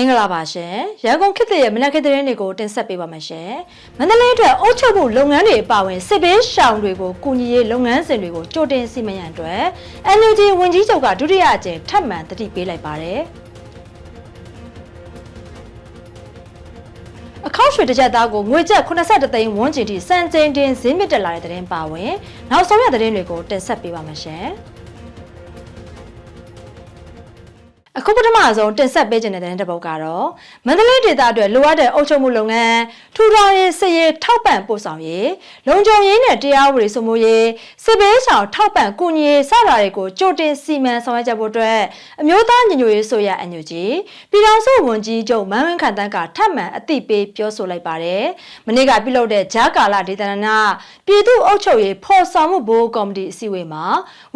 မင်္ဂလာပါရှင်ရန်ကုန်ခေတ်သစ်ရဲ့မနက်ခင်းသတင်းတွေကိုတင်ဆက်ပေးပါမယ်ရှင်မန္တလေးအတွက်အုပ်ချုပ်မှုလုပ်ငန်းတွေအပါအဝင်စစ်ဘေးရှောင်တွေကိုကူညီရေးလုပ်ငန်းစဉ်တွေကိုကြိုတင်စီမံရန်အတွက် NUG ဝန်ကြီးချုပ်ကဒုတိယအကြိမ်ထပ်မံတတိပေးလိုက်ပါတယ်အခောက်ရွှေတစ်ချက်သားကိုငွေကျပ်83သိန်းဝန်းကျင်ထိစံချိန်တင်ဈေးမြင့်တက်လာတဲ့သတင်းပါဝင်နောက်ဆုံးရသတင်းတွေကိုတင်ဆက်ပေးပါမယ်ရှင် အခုပထမဆုံးတင်ဆက်ပေးခြင်းတဲ့တဲ့ပုတ်ကတော့မန္တလေးဒေသအတွက်လိုအပ်တဲ့အုပ်ချုပ်မှုလုပ်ငန်းထူထောင်ရေးစစ်ရေးထောက်ပံ့ပို့ဆောင်ရေးလုံခြုံရေးနဲ့တရားဥပဒေစိုးမိုးရေးစစ်ဘေးရှောင်ထောက်ပံ့ကူညီရေးစတာတွေကိုကြိုတင်စီမံဆောင်ရွက်ကြဖို့အတွက်အမျိုးသားညီညွတ်ရေးဆိုရအန်ယူဂျီပြည်ထောင်စုဝန်ကြီးချုပ်မန်းဝင်းခန့်တန်းကထပ်မံအသိပေးပြောဆိုလိုက်ပါတယ်မနေ့ကပြုလုပ်တဲ့ဂျာကာလာဒေသနာပြည်သူ့အုပ်ချုပ်ရေးဖော်ဆောင်မှုဘိုးကော်မတီအစည်းအဝေးမှာ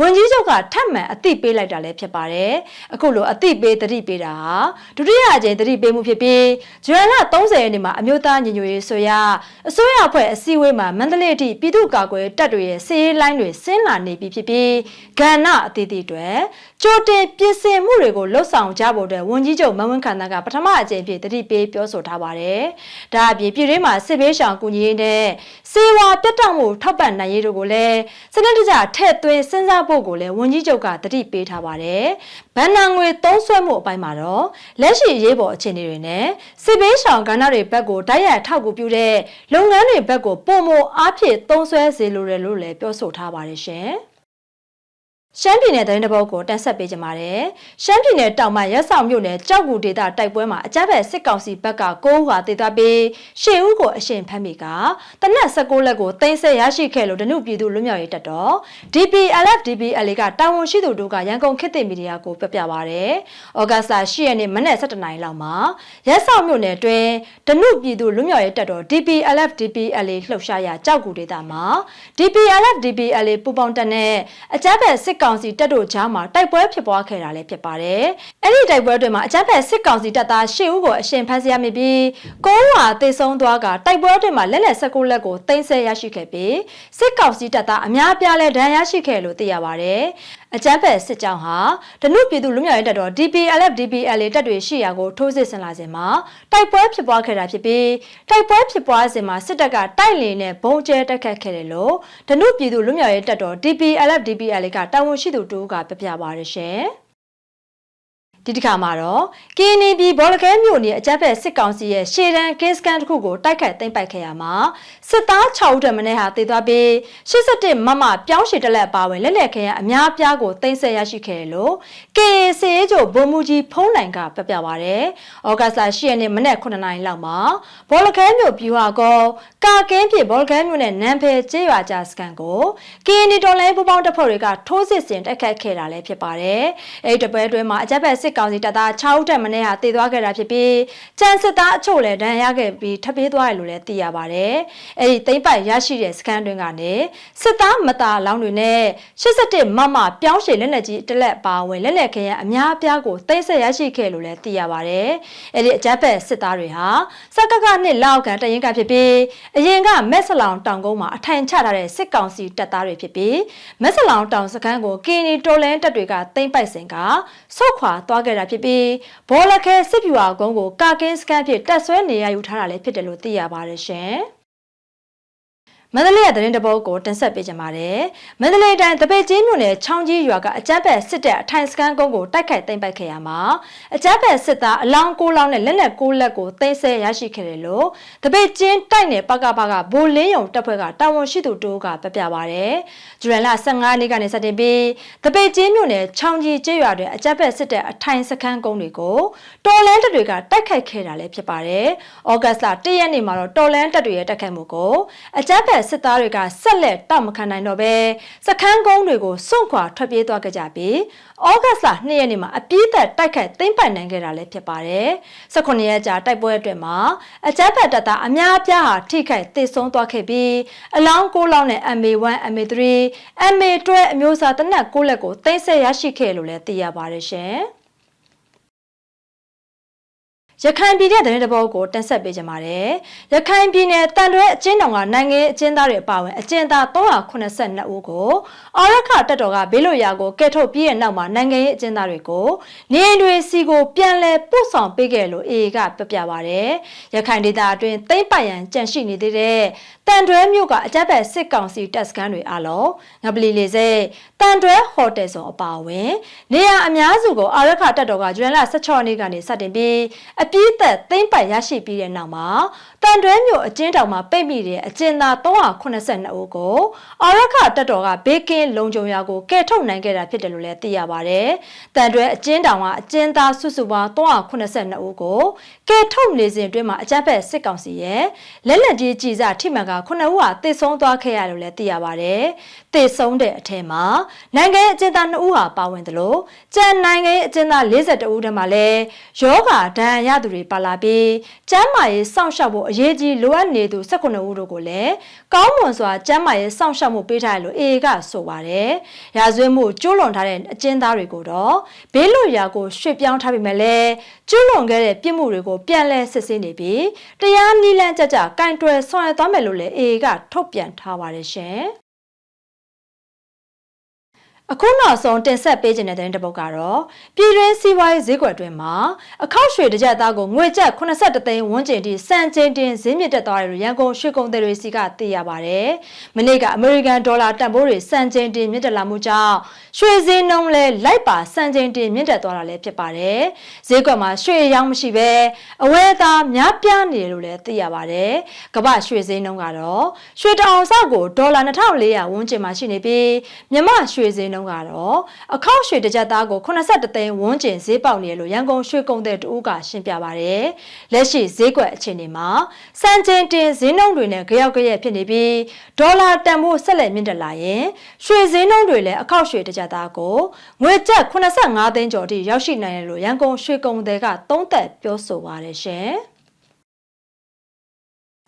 ဝန်ကြီးချုပ်ကထပ်မံအသိပေးလိုက်တာလည်းဖြစ်ပါတယ်အခုလိုအသိပေးတတိပေးတာဟာဒုတိယအကြိမ်တတိပေးမှုဖြစ်ပြီးဇွန်လ30ရက်နေ့မှာအမျိုးသားညီညွတ်ရေးဆိုရအစိုးရအဖွဲ့အစည်းအဝေးမှာမန္တလေးအထိပြည်သူ့ကာကွယ်တပ်တွေရဲ့စီးရေးလိုင်းတွေဆင်းလာနေပြီဖြစ်ပြီးကဏ္ဍအသီးသီးတွေကြိုတင်ပြင်ဆင်မှုတွေကိုလှုပ်ဆောင်ကြဖို့အတွက်ဝန်ကြီးချုပ်မန်ဝင်းခန္ဓာကပထမအကြိမ်ဖြစ်တတိပေးပြောဆိုထားပါတယ်။ဒါအပြင်ပြည်တွင်းမှာစစ်ဘေးရှောင်ကူညီရေးနဲ့စေဝါပြတ်တောက်မှုထောက်ပံ့နိုင်ရေးတို့ကိုလည်းစနစ်တကျထည့်သွင်းစဉ်းစားဖို့ကိုလည်းဝန်ကြီးချုပ်ကတတိပေးထားပါတယ်။ဗန်နာငွေသုံးစွဲမှုအပိုင်းမှာတော့လက်ရှိရေးပေါ်အခြေအနေတွေနဲ့စစ်ဘေးရှောင်ကဏ္ဍတွေဘက်ကိုတိုက်ရိုက်ထောက်ကူပြုတဲ့လုပ်ငန်းတွေဘက်ကိုပုံမအားဖြင့်သုံးစွဲစေလိုတယ်လို့လည်းပြောဆိုထားပါတယ်ရှင်။ ရှမ်းပြည်နယ်သတင်းတပုတ်ကိုတင်ဆက်ပေးကြပါမယ်။ရှမ်းပြည်နယ်တောင်ပိုင်းရက်ဆောင်မြို့နယ်ကြောက်ကူဒေသတိုက်ပွဲမှာအကြမ်းဖက်စစ်ကောင်စီဘက်က9ဦးဟာတေသွားပြီး10ဦးကိုအရှင်ဖမ်းမိကတနက်16လက်ကိုတင်ဆက်ရရှိခဲ့လို့ဒနုပြည်သူလွတ်မြောက်ရေးတပ်တော် DPLF DPL ကတာဝန်ရှိသူတို့ကရန်ကုန်ခေတ်သစ်မီဒီယာကိုပြပြပါရယ်။ဩဂတ်စ်လ10ရက်နေ့မနက်7:00နာရီလောက်မှာရက်ဆောင်မြို့နယ်တွင်ဒနုပြည်သူလွတ်မြောက်ရေးတပ်တော် DPLF DPL လှုပ်ရှားရာကြောက်ကူဒေသမှာ DPLF DPL ပူပေါင်းတပ်နဲ့အကြမ်းဖက်စစ်ကောင်စီတပ်တို့ကြားမှာတိုက်ပွဲဖြစ်ပွားခဲ့တာလည်းဖြစ်ပါတယ်။အဲ့ဒီတိုက်ပွဲတွေမှာအကြမ်းဖက်စစ်ကောင်စီတပ်သား၈ဦးကိုအရှင်ဖမ်းဆီးရမိပြီးကိုးဝါတေဆုံးသွားကတိုက်ပွဲတွေမှာလက်လက်၁၉လက်ကိုတင်ဆက်ရရှိခဲ့ပြီးစစ်ကောင်စီတပ်သားအများပြားလဲဒဏ်ရာရှိခဲ့လို့သိရပါတယ်။အကြမ်းဖက်စစ်ကြောင်းဟာဒနုပြည်သူလူမျိုးရေးတပ်တော် DPLF DPLA တပ်တွေရှိရာကိုထိုးစစ်ဆင်လာစဉ်မှာတိုက်ပွဲဖြစ်ပွားခဲ့တာဖြစ်ပြီးတိုက်ပွဲဖြစ်ပွားစဉ်မှာစစ်တပ်ကတိုက်လေနဲ့ဘုံကျဲတက်ခတ်ခဲ့တယ်လို့ဒနုပြည်သူလူမျိုးရေးတပ်တော် DPLF DPLA ကတာဝန်ရှိသူတူကပြပြပါရရှင်။ ဒီတစ်ခါမှာတော့ကင်းနီပြည်ဘောလခဲမြို့နယ်အကြက်ဖက်စစ်ကောင်စီရဲ့ရှေ့တန်းကင်းစကန်တစ်ခုကိုတိုက်ခတ်သိမ်းပိုက်ခဲ့ရမှာစစ်သား6ဦးတမနဲ့ဟာတေသွားပြီး81မမပြောင်းရှည်တက်လက်ပါဝင်လက်လက်ခဲရအများပြားကိုသိမ်းဆည်းရရှိခဲ့တယ်လို့ KAC ချုပ်ဗိုလ်မှူးကြီးဖုံးနိုင်ကပြပြပါရတယ်။ဩဂတ်စ်လ10ရက်နေ့မနက်9:00နာရီလောက်မှာဘောလခဲမြို့ပြူဟာကောကာကင်းပြည်ဘောလခဲမြို့နယ်နန်းဖဲကျေးရွာကြားစကန်ကို KNI တော်လိုင်းပူပေါင်းတပ်ဖွဲ့တွေကထိုးစစ်ဆင်တိုက်ခတ်ခဲ့တာလည်းဖြစ်ပါတယ်။အဲဒီတပွဲအတွင်းမှာအကြက်ဖက်စစ်စစ်ကောင်စီတပ်သား6ဦးထက်မနည်းဟာတည်သွားခဲ့တာဖြစ်ပြီးကြံစစ်သားအချို့လည်းဒဏ်ရာရခဲ့ပြီးထပ်ပြေးသွားတယ်လို့လည်းသိရပါတယ်။အဲဒီသိမ့်ပိုက်ရရှိတဲ့စကန်တွင်ကနေစစ်သားမတာလောင်းတွေနဲ့81မမပြောင်းရှည်လက်လက်ကြီးတလက်ပါဝင်လက်လက်ခရံအများအပြားကိုသိမ်းဆက်ရရှိခဲ့လို့လည်းသိရပါတယ်။အဲဒီအကြမ်းဖက်စစ်သားတွေဟာစက်ကကနှစ်လောက်ကန်တရင်ကဖြစ်ပြီးအရင်ကမက်ဆလောင်တောင်ကုန်းမှာအထိုင်ချထားတဲ့စစ်ကောင်စီတပ်သားတွေဖြစ်ပြီးမက်ဆလောင်တောင်စခန်းကိုကီနီတိုလန်တပ်တွေကသိမ်းပိုက်စဉ်ကဆုတ်ခွာသွားခဲ့တာဖြစ်ပြီးဘောလခဲစစ်ပြူအောင်ကုန်းကိုကာကင်းစကန်ဖြစ်တက်ဆွဲနေရယူထားတာလည်းဖြစ်တယ်လို့သိရပါတယ်ရှင်။ မန္တလေးရဲ့သတင်းတပုတ်ကိုတင်ဆက်ပေးကြပါမယ်။မန္တလေးတိုင်းတပိတ်ကြီးမြို့နယ်ချောင်းကြီးရွာကအကြမ်းဖက်စစ်တပ်အထိုင်စခန်းကုန်းကိုတိုက်ခိုက်သိမ်းပိုက်ခဲ့ရမှာအကြမ်းဖက်စစ်သားအလောင်း၉လောင်းနဲ့လက်နက်၉လက်ကိုသိမ်းဆည်းရရှိခဲ့တယ်လို့တပိတ်ချင်းတိုက်နယ်ပကပကဘိုလင်းယုံတပ်ဖွဲ့ကတာဝန်ရှိသူတို့ကပြပြပါရယ်။ဇူလိုင်လ15နေ့ကနေစတင်ပြီးတပိတ်ချင်းမြို့နယ်ချောင်းကြီးကျေးရွာတွင်အကြမ်းဖက်စစ်တပ်အထိုင်စခန်းကုန်းတွေကိုတော်လန်တပ်တွေကတိုက်ခိုက်ခဲ့တာလည်းဖြစ်ပါတယ်။ဩဂတ်စ်လ1ရက်နေ့မှာတော့တော်လန်တပ်တွေရဲ့တိုက်ခိုက်မှုကိုအကြမ်းဖက်စစ်သားတွေကဆက်လက်တောက်မခံနိုင်တော့ဘဲစခန်းကုန်းတွေကိုစွန့်ခွာထွက်ပြေးသွားကြကြပြီးဩဂတ်စ်လ2ရက်နေ့မှာအပြည့်သက်တိုက်ခိုက်သိမ်းပိုင်နိုင်ခဲ့တာလည်းဖြစ်ပါတယ်။18ရက်ကြာတိုက်ပွဲအတွက်မှာအကြမ်းဖက်တပ်သားအများအပြားဟာထိခိုက်သေဆုံးသွားခဲ့ပြီးအလောင်း6လောင်းနဲ့ MA1 MA3 MA12 အမျိုးအစားတနက်6လက်ကိုသိမ်းဆည်းရရှိခဲ့လို့လည်းသိရပါတယ်ရှင်။ ရခိုင်ပြည်နယ်သတင်းတပုတ်ကိုတင်ဆက်ပေးကြပါမယ်။ရခိုင်ပြည်နယ်တန်တွဲအကျဉ်းတော်ကနိုင်ငံရေးအကျဉ်းသားတွေအပါအဝင်အကျဉ်းသား382ဦးကိုအာရခတပ်တော်ကဘေးလွတ်ရာကိုကဲထုတ်ပြီးတဲ့နောက်မှာနိုင်ငံရေးအကျဉ်းသားတွေကိုနေအိမ်တွေစီကိုပြန်လည်ပို့ဆောင်ပေးခဲ့လို့အေအေကပြပြပါဗျ။ရခိုင်ဒေသအတွင်းသိမ့်ပိုင်ရန်ကြန့်ရှိနေသေးတဲ့တန်တွဲမြို့ကအကြမ်းဖက်စစ်ကောင်စီတပ်စခန်းတွေအလုံးငပလီလေစိတ်တန်တွဲဟိုတယ်ဆောင်အပါအဝင်နေရာအများစုကိုအာရခတပ်တော်ကဇွန်လ16ရက်နေ့ကနေစတင်ပြီးအပြည့်သက်သိမ့်ပိုင်ရရှိပြီးတဲ့နောက်မှာတန်တွဲမြို့အကျဉ်းတောင်မှာပိတ်မိတဲ့အကျဉ်းသား382ဦးကိုအာရခတပ်တော်ကဘေးကင်းလုံခြုံရာကိုကယ်ထုတ်နိုင်ခဲ့တာဖြစ်တယ်လို့လည်းသိရပါတယ်။တန်တွဲအကျဉ်းတောင်ကအကျဉ်းသားစုစုပေါင်း382ဦးကိုကယ်ထုတ်နေစဉ်အတွင်းမှာအကြမ်းဖက်စစ်ကောင်စီရဲ့လက်လက်ကြီးကြီးစားထိမှန်က9ဦးဟာတေဆုံးသွားခဲ့ရလို့လည်းသိရပါတယ်။တေဆုံးတဲ့အထက်မှာနိုင်ငံရေးအကျဉ်းသား2ဦးဟာပါဝင်တယ်လို့ကျန်နိုင်ငံရေးအကျဉ်းသား42ဦးတည်းမှာလည်းယောဂဒဏ်ရာရသူတွေပါလာပြီးကျန်းမာရေးစောင့်ရှောက်ဖို့အရေးကြီးလိုအပ်နေသူ18ဦးတို့ကိုလည်းကောင်းမွန်စွာကျန်းမာရေးစောင့်ရှောက်မှုပေးထားတယ်လို့အေအေကဆိုပါတယ်။ရာဇဝတ်မှုကျူးလွန်ထားတဲ့အကျဉ်းသားတွေကိုတော့ဘေးလွတ်ရာကိုရွှေ့ပြောင်းထားပြီးမှလည်း ကျူးလွန်ခဲ့တဲ့ပြစ်မှုတွေကိုပြန်လည်စစ်ဆေးနေပြီးတရားနည်းလမ်းကြကြကင်တွယ်ဆောင်ရွက်သွားမယ်လို့လည်းအေအေကထုတ်ပြန်ထားပါတယ်ရှင်။ အခုနောက်ဆုံးတင်ဆက်ပေးခြင်းတဲ့တဲ့တစ်ပုဒ်ကတော့ပြည်တွင်းစီးပွားရေးဈေးကွက်တွင်မှာအခောက်ရွှေတစ်ကြက်သားကိုငွေကျပ်83သိန်းဝန်းကျင်ထိစံချိန်တင်ဈေးမြင့်တက်သွားတယ်လို့ရန်ကုန်ရွှေကုန်သည်တွေစီကသိရပါတယ်။မနေ့ကအမေရိကန်ဒေါ်လာတန်ဖိုးတွေစံချိန်တင်မြင့်တက်လာမှုကြောင့်ရွှေဈေးနှုန်းလဲလိုက်ပါစံချိန်တင်မြင့်တက်သွားတာလည်းဖြစ်ပါတယ်။ဈေးကွက်မှာရွှေရောင်းမရှိဘဲအဝယ်သားများပြားနေတယ်လို့လည်းသိရပါတယ်။ကမ္ဘာရွှေဈေးနှုန်းကတော့ရွှေတအောင်စကိုဒေါ်လာ2400ဝန်းကျင်မှာရှိနေပြီးမြမရွှေဈေးနှုန်းကတော့အခောက်ရွှေတစ်ကြက်သားကို82သိန်းဝန်းကျင်ဈေးပေါက်နေတယ်လို့ရန်ကုန်ရွှေကုန်တဲ့တူကရှင်းပြပါရယ်လက်ရှိဈေးကွက်အခြေအနေမှာစံချိန်တင်ဈေးနှုန်းတွေနဲ့ကြောက်ကြရက်ဖြစ်နေပြီးဒေါ်လာတန်ဖိုးဆက်လက်မြင့်တက်လာရင်ရွှေဈေးနှုန်းတွေလည်းအခောက်ရွှေတစ်ကြက်သားကိုငွေကျပ်85သိန်းကျော်ထိရောက်ရှိနိုင်တယ်လို့ရန်ကုန်ရွှေကုန်တဲ့ကသုံးသပ်ပြောဆိုပါရရှင်